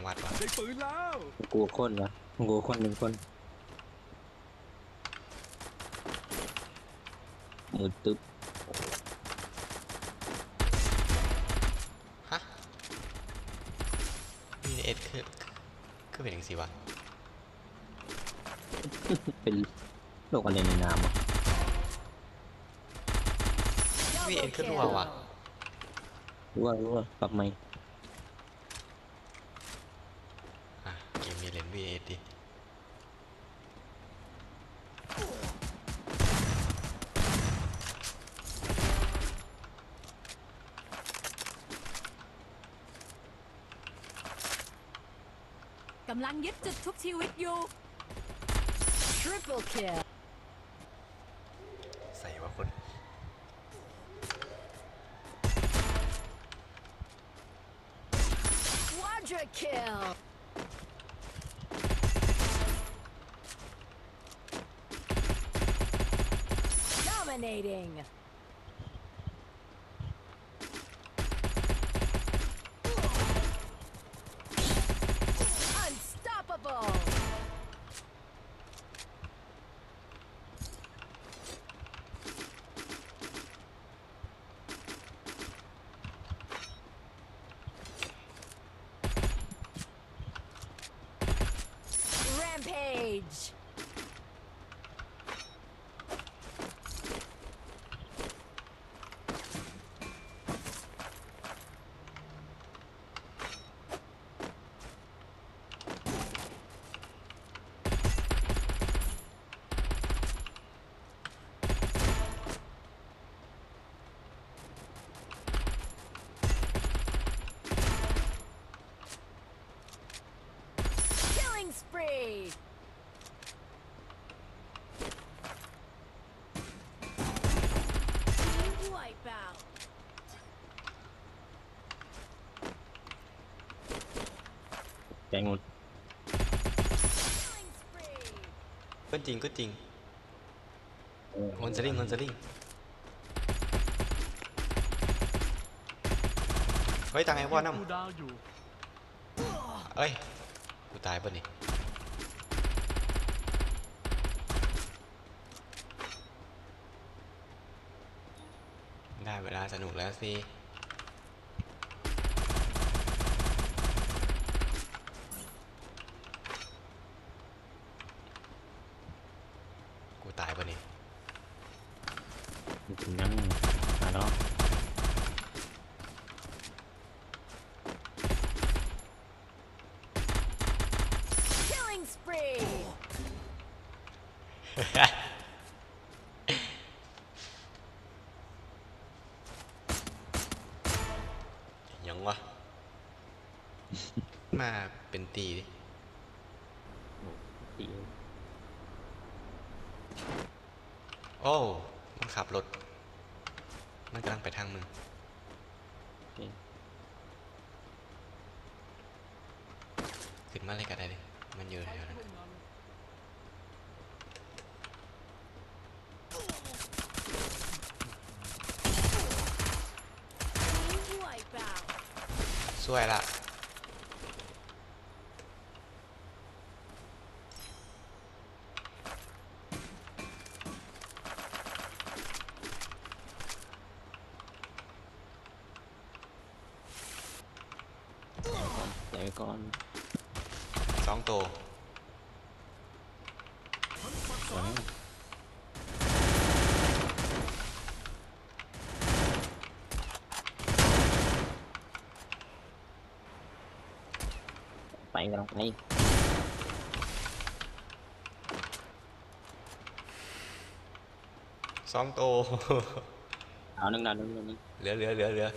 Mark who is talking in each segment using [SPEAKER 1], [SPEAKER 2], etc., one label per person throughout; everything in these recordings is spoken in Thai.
[SPEAKER 1] ต้องวัดว่ะ
[SPEAKER 2] ได้ปืนแล้ว
[SPEAKER 3] กลัวคนวะกลัวคนหนึ่งคนมือตึ๊บ
[SPEAKER 1] ฮะวีเอสคือคือเป็นอย่างสิวะ
[SPEAKER 3] เป็นโรคอะไรในน้ำวะ
[SPEAKER 1] วีเอสคือรัววะ
[SPEAKER 3] รู้ว่ารู้ว่าปรับไหม
[SPEAKER 1] V8 ดิ
[SPEAKER 4] กำลังยึดจุดทุกชีวิตอยู่ Triple kill
[SPEAKER 1] ใส่ว่าคน
[SPEAKER 4] 'Dominating. Unstoppable. Rampage spree ไ Wipe out
[SPEAKER 3] แกงหมด
[SPEAKER 4] Killing spree
[SPEAKER 1] ก็จริงก็จริง
[SPEAKER 3] เออ
[SPEAKER 1] ฮอนเซลิงฮอนเซลิงเฮ้ยตังไอ้วอน้
[SPEAKER 2] กูดาวอยู่ำ
[SPEAKER 1] เอ้ย กูตายป่ะนี่ ได้เวลาสนุกแล้วสิ กูตายป่ะนี่
[SPEAKER 3] ถึงยังอะเนาะ
[SPEAKER 4] Killing spree
[SPEAKER 1] ยังวะ มาเป็นตีดิ
[SPEAKER 3] ตี
[SPEAKER 1] โอ้มันขับรถ มันกำลังไปทางมึงขึ้นมาเลยก็ได้ดิมันเยอะแถวนั้น
[SPEAKER 4] Wipe out
[SPEAKER 1] สวยละ
[SPEAKER 3] ใส่ ไว้ก่อน
[SPEAKER 1] สองตัว
[SPEAKER 3] ก่อนนะไปกำลังไป
[SPEAKER 1] สองตัว
[SPEAKER 3] เอาหนึ่งดาวหนึ่งดาวหนึ่ง
[SPEAKER 1] เหลือเหลือเหลือเหลือ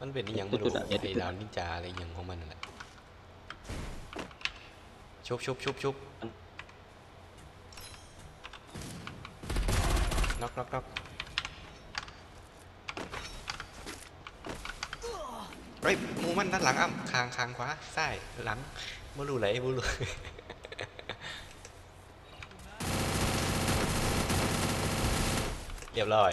[SPEAKER 1] มันเป็นอหย่างไม่รู้
[SPEAKER 3] จุดๆอะเดี๋ยว
[SPEAKER 1] ไอ้ดาวนินจาอะไรอหย่างของมันนั่นแหละ ชุบชุบชุบชุบน็อกน็อกน็อกเฮ้ยมูมันด้านหลังอะคางคางขวาซ้ายหลังบ่รู้ไหนบ่รู้เรียบร้อย